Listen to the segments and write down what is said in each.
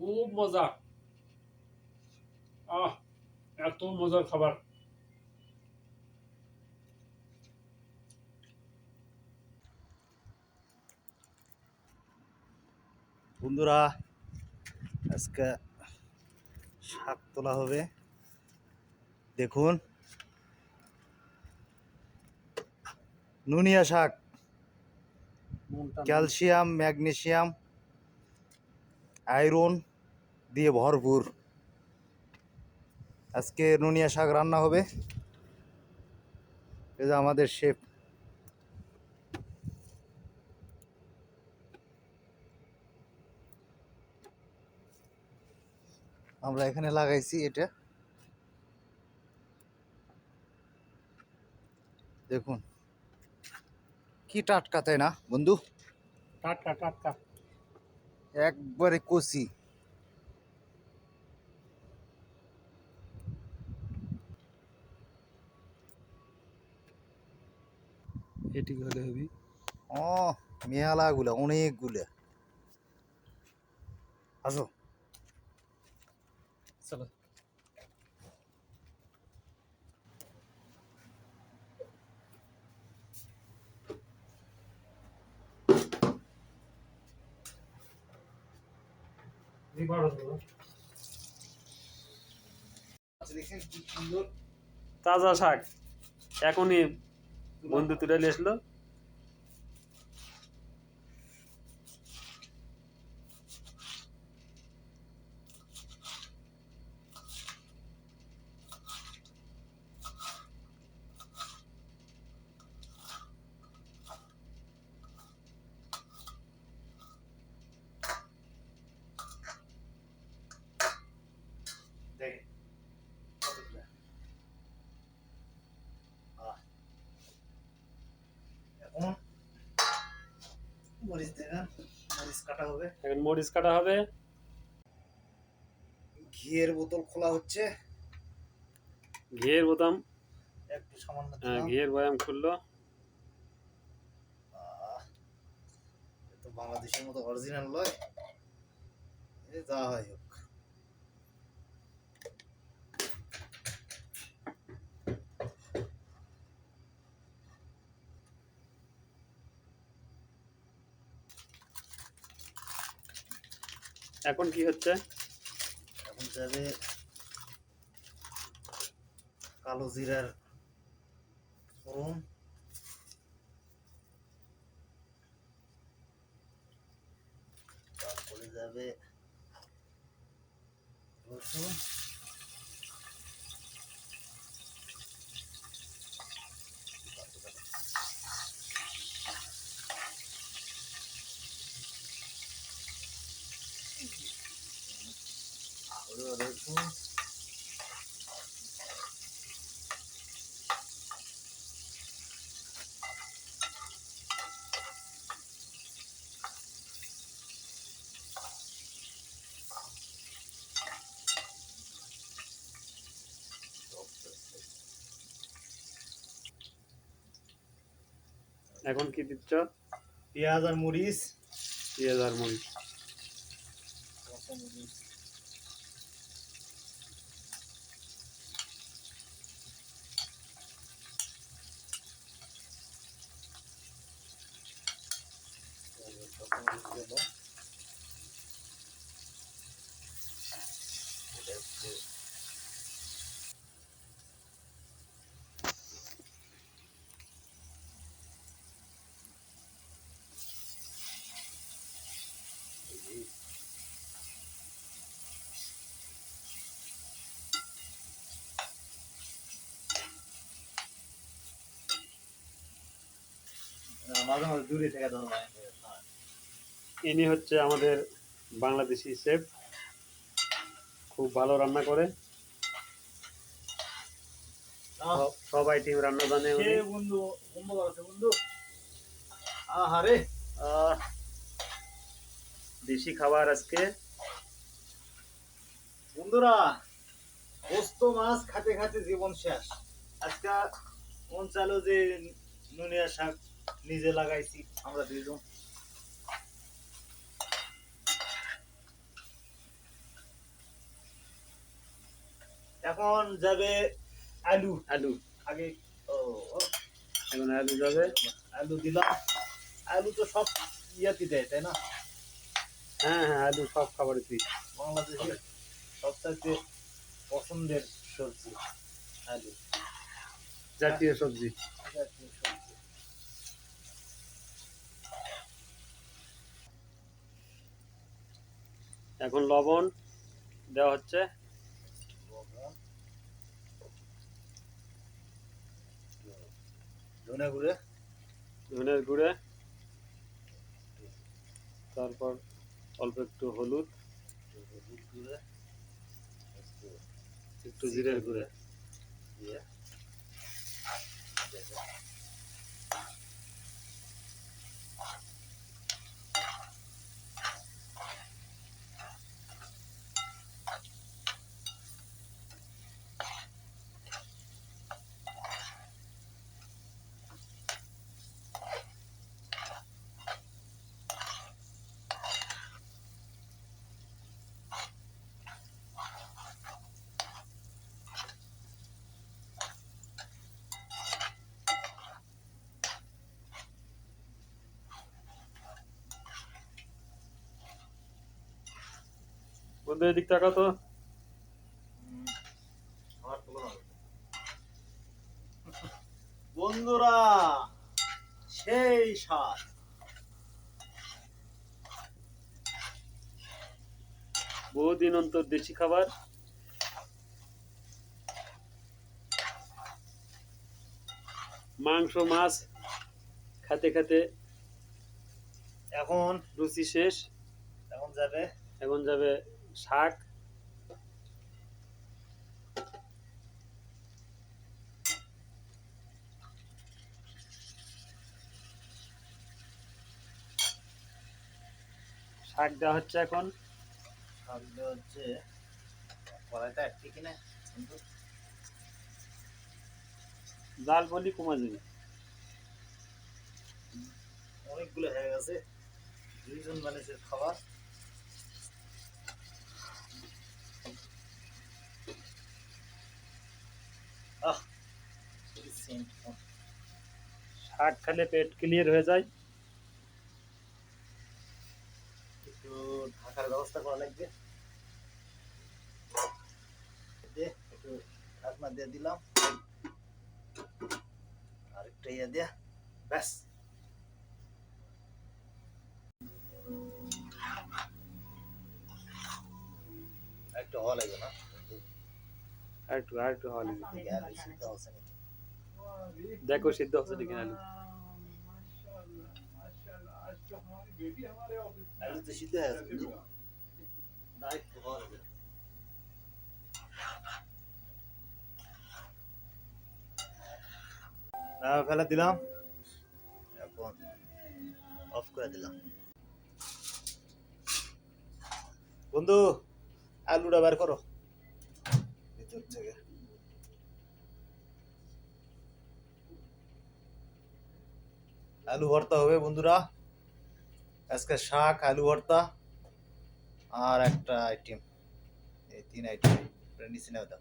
খুব মজা। আহ এত মজার খাবার। বন্ধুরা আজকে শাক তোলা হবে। দেখুন। নুনিয়া শাক ক্যালসিয়াম ম্যাগনেসিয়াম আয়রন। দিয়ে ভরপুর। আজকে নুনিয়া শাক রান্না হবে। এই যে আমাদের শেফ। আমরা এখানে লাগাইছি এটা। দেখুন কি টাটকা তাই না বন্ধু? টাটকা টাটকা। একবারে কষি। এটি হলে হবি। ও মেয়ালাগুলা অনেকগুলা। আসো। চলো। তাজা শাক এখনই বন্ধু তুলে নিয়ে আসলো। মরিচ দেবেন মরিচ কাটা হবে। এখন মরিচ কাটা হবে। ঘিয়ের বোতল খোলা হচ্ছে। ঘিয়ের বোতাম। একটু সামান্য হ্যাঁ, ঘিয়ের বয়াম খুললো। বাংলাদেশের মতো অরিজিনাল লয়। যা হয় হোক। এখন কি হচ্ছে? এখন যাবে কালো জিরার ফোড়ন। তারপরে যাবে রসুন। রসুন এখন কি দিচ্ছ? পেঁয়াজ আর মরিচ। পেঁয়াজ আর মরিচ। মাঝে মাঝে দূরে থেকে দাও ইনি হচ্ছে আমাদের বাংলাদেশি শেফ। খুব ভালো রান্না করে। সব- সবাই টিম রান্না জানে। বন্ধু? বন্ধু আহারে। দেশি খাবার আজকে। বন্ধুরা পোস্ত মাছ খাতে খাতে জীবন শেষ। আজকে মন চালো যে নুনিয়া শাক নিজে লাগাইছি আমরা দুইজন। এখন যাবে আলু। আলু। আগে ও এখন আলু যাবে। আলু দিলাম। আলু তো সব ইয়াতে দেয় তাই না? হ্যাঁ হ্যাঁ আলু সব খাবারে দিই। বাংলাদেশের সবচাইতে পছন্দের সবজি আলু। জাতীয় সবজি। জাতীয় সবজি। এখন লবণ দেওয়া হচ্ছে। ধনে গুঁড়ে। ধনের গুঁড়ে। তারপর অল্প একটু হলুদ। হলুদ গুঁড়ে। একটু জিরের গুঁড়ে। দিয়ে দেবে। বন্ধু এদিক তো। বন্ধুরা সেই স্বাদ বহুদিন অন্তর দেশি খাবার মাংস মাছ খেতে খেতে এখন রুচি শেষ এখন যাবে এখন যাবে শাক। শাক দেওয়া হচ্ছে এখন। খাদ্য হচ্ছে। কড়াইটা একটি কিনে? কিন্তু জাল বলি কমা যাবে অনেকগুলো হয়ে গেছে। দুইজন মানুষের খাবার আহ কি scent। শাক খেলে পেট ক্লিয়ার হয়ে যায় একটু ঢাকার ব্যবস্থা করা লাগবে। দে একটু ঢাকনা দিয়ে দিলাম। আরেকটা ইয়ে দিয়া ব্যাস। একটু হওয়া লাগবে না। আর একটু আর একটু হলে দেখি আলু সিদ্ধ হচ্ছে নাকি। দেখো, সিদ্ধ হচ্ছে নাকি আলু আলু? হয়ে, ফেলা দিলাম। এখন অফ করে দিলাম। বন্ধু, আলুটা বের করো ভিতর থেকে আলু ভর্তা হবে বন্ধুরা। আজকে শাক আলু ভর্তা আর একটা আইটেম এই তিন আইটেম নিচে নেওয়া দাও।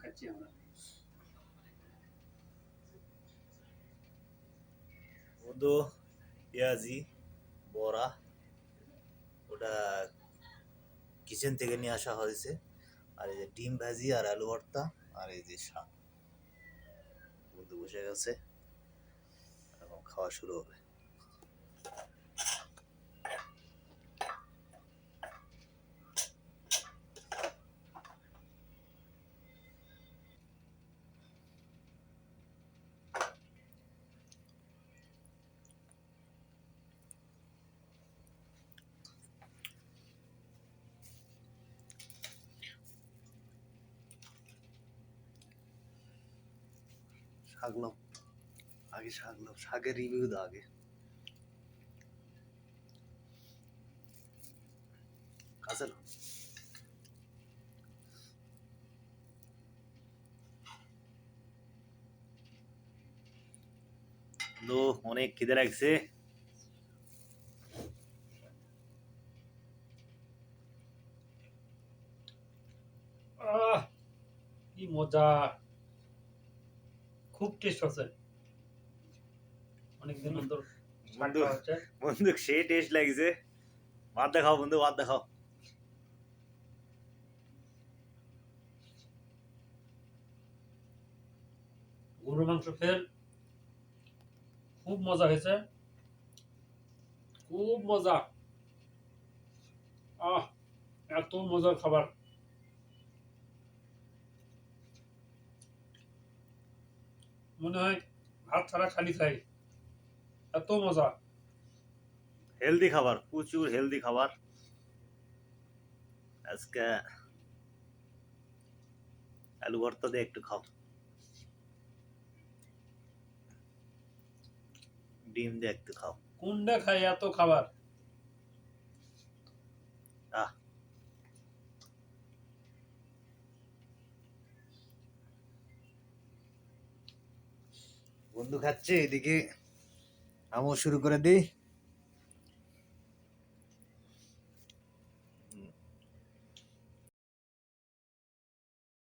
খাচ্ছি আমরা। বন্ধু পেঁয়াজি বড়া ওটা কিচেন থেকে নিয়ে আসা হয়েছে। আর এই যে ডিম ভাজি আর আলু ভর্তা। আর এই যে শাক। বন্ধু বসে গেছে। এখন খাওয়া শুরু হবে। শাক নাও আগে শাক নাও শাকের রিভিউ দাও আগে। কাছে তো অনেক খিদে লাগছে। কি মজা। খুব টেস্ট আছে। অনেকদিন অন্তর বন্ধু হচ্ছে। বন্ধু সেই টেস্ট লাগছে। ভাত দেখাও বন্ধু ভাত দেখাও। গরুর মাংস ফের খুব মজা হয়েছে। খুব মজা। আহ এত মজার খাবার। মনে হয় ভাত ছাড়া খালি খাই। এত মজা। হেলদি খাবার প্রচুর হেলদি খাবার। আজকে আলু ভর্তা দিয়ে একটু খাও। ডিম দিয়ে একটু খাও। কোনটা খাই এত খাবার আহ বন্ধু খাচ্ছে এদিকে আমিও শুরু করে দিই।